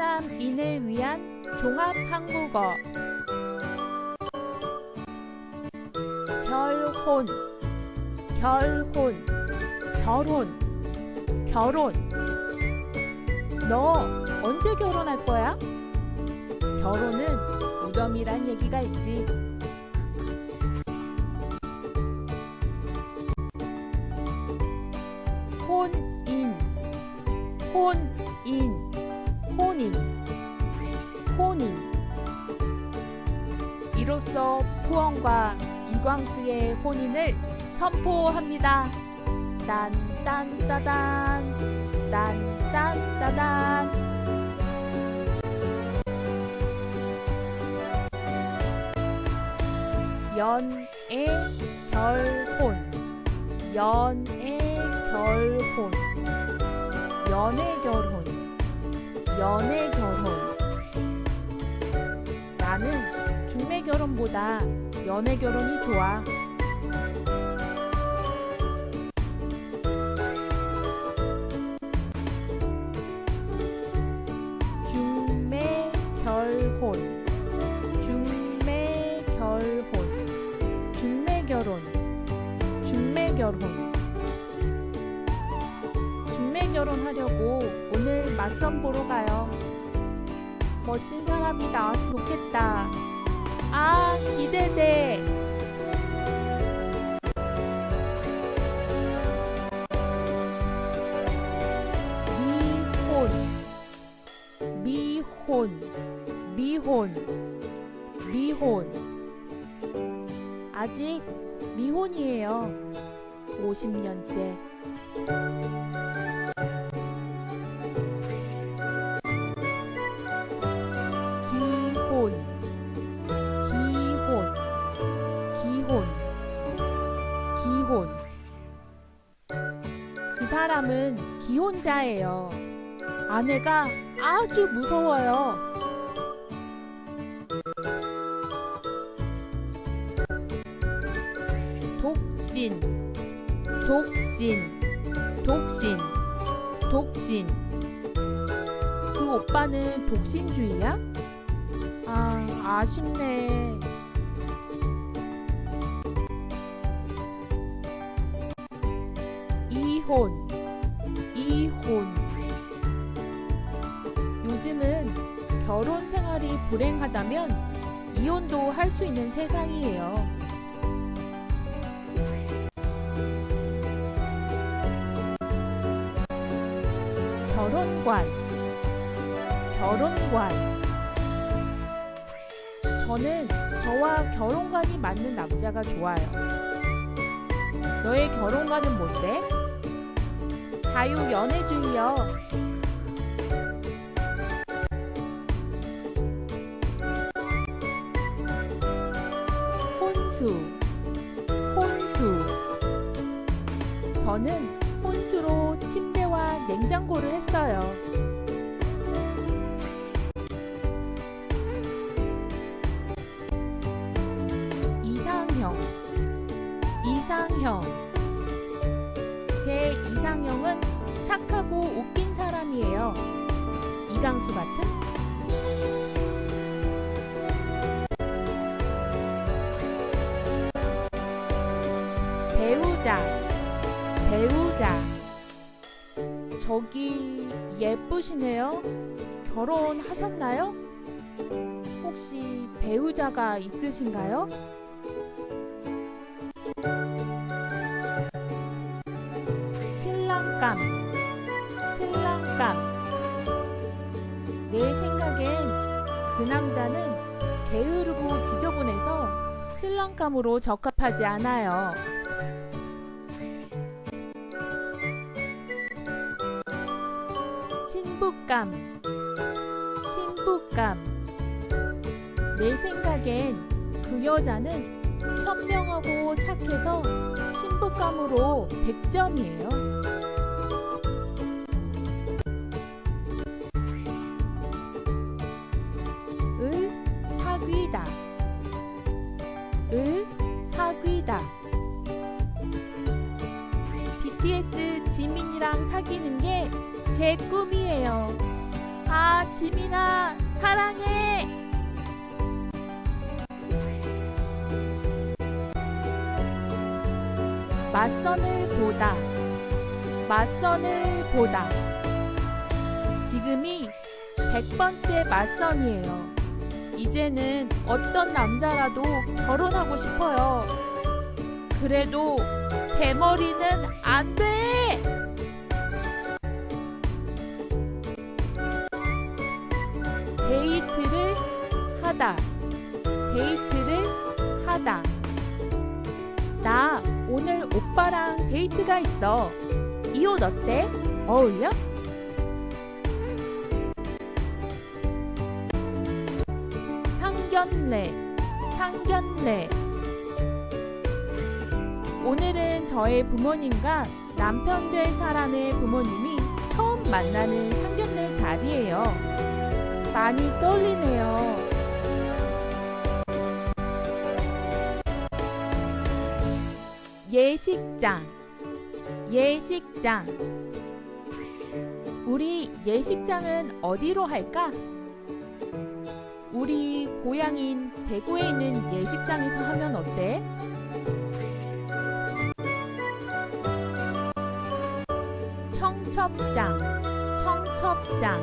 충남인을 위한 종합 한국어 결혼 결혼 결혼 결혼 너 언제 결혼할 거야? 결혼은 무덤이란 얘기가 있지. 혼인 혼인 혼인 혼인. 이로써 푸엉과 이광수의 혼인을 선포합니다. 딴딴따단. 딴딴따단. 연애 결혼. 연애 결혼. 연애 결혼 연애 결혼 나는 중매 결혼보다 연애 결혼이 좋아. 중매 결혼. 중매 결혼. 중매 결혼. 중매 결혼. 중매 결혼하려고 맞선 보러 가요. 멋진 사람이 나왔으면 좋겠다. 아, 기대돼. 미혼, 미혼, 미혼, 미혼. 아직 미혼이에요. 50년째. 사람은 기혼자예요. 아내가 아주 무서워요. 독신, 독신, 독신, 독신. 그 오빠는 독신주의야? 아, 아쉽네. 이혼, 이혼. 요즘은 결혼 생활이 불행하다면 이혼도 할 수 있는 세상이에요. 결혼관, 결혼관. 저는 저와 결혼관이 맞는 남자가 좋아요. 너의 결혼관은 뭔데? 자유연애주의요. 혼수, 혼수. 저는 혼수로 침대와 냉장고를 했어요. 이상형. 이상형은 착하고 웃긴 사람이에요. 이강수 같은? 배우자, 배우자. 저기 예쁘시네요. 결혼하셨나요? 혹시 배우자가 있으신가요? 그 남자는 게으르고 지저분해서 신랑감으로 적합하지 않아요. 신부감, 신부감. 내 생각엔 그 여자는 현명하고 착해서 신부감으로 100점이에요. BTS 지민이랑 사귀는 게 제 꿈이에요. 아, 지민아, 사랑해. 맞선을 보다. 맞선을 보다. 지금이 100번째 맞선이에요. 이제는 어떤 남자라도 결혼하고 싶어요. 그래도 대머리는 안 돼! 데이트를 하다. 데이트를 하다. 나 오늘 오빠랑 데이트가 있어. 이 옷 어때? 어울려? 상견례, 상견례. 오늘은 저의 부모님과 남편 될 사람의 부모님이 처음 만나는 상견례 자리예요. 많이 떨리네요. 예식장, 예식장. 우리 예식장은 어디로 할까? 우리 고향인 대구에 있는 예식장에서 하면 어때? 청첩장, 청첩장.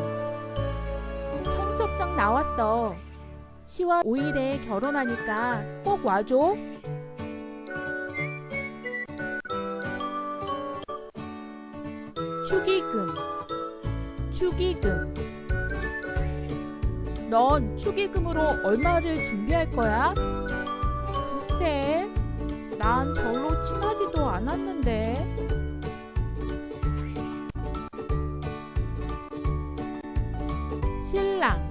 청첩장 나왔어. 10월 5일에 결혼하니까 꼭 와줘. 축의금, 축의금. 넌 축의금으로 얼마를 준비할 거야? 글쎄, 난 별로 친하지도 않았는데. 신랑,